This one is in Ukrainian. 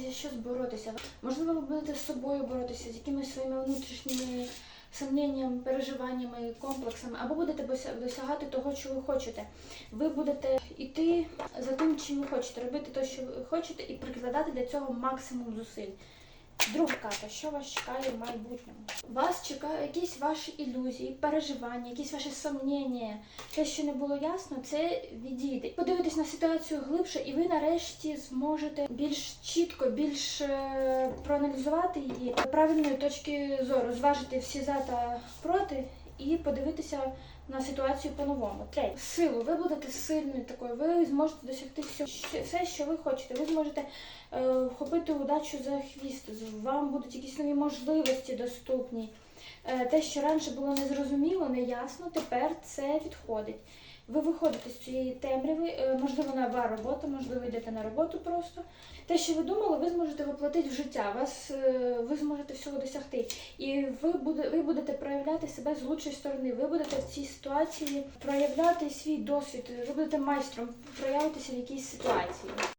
за щось боротися. Можливо, ви будете з собою боротися, з якимись своїми внутрішніми сумніннями, переживаннями, комплексами, або будете досягати того, що ви хочете. Ви будете йти за тим, чим ви хочете, робити те, що ви хочете, і прикладати для цього максимум зусиль. Друга карта, що вас чекає в майбутньому? Вас чекають якісь ваші ілюзії, переживання, якісь ваші сумніння. Те, що не було ясно, це відійде. Подивитись на ситуацію глибше, і ви нарешті зможете більш чітко, більш е, проаналізувати її правильної точки зору, зважити всі за та проти і подивитися на ситуацію по-новому. Третє. Силу. Ви будете сильною такою, ви зможете досягти все, що- ви хочете. Ви зможете е, вхопити удачу за хвіст. Вам будуть якісь нові можливості доступні. Е, те, що раніше було незрозуміло, неясно, тепер це відходить. Ви виходите з цієї темряви, е, можливо, нова робота, можливо, йдете на роботу просто. Те, що ви думали, ви зможете воплотити в життя. Вас, е, ви зможете всього досягти. І ви, буде, ви будете проявляти себе з лучшої сторони. Ви будете в цій ситуації проявляти свій досвід. Ви будете майстром проявитися в якійсь ситуації.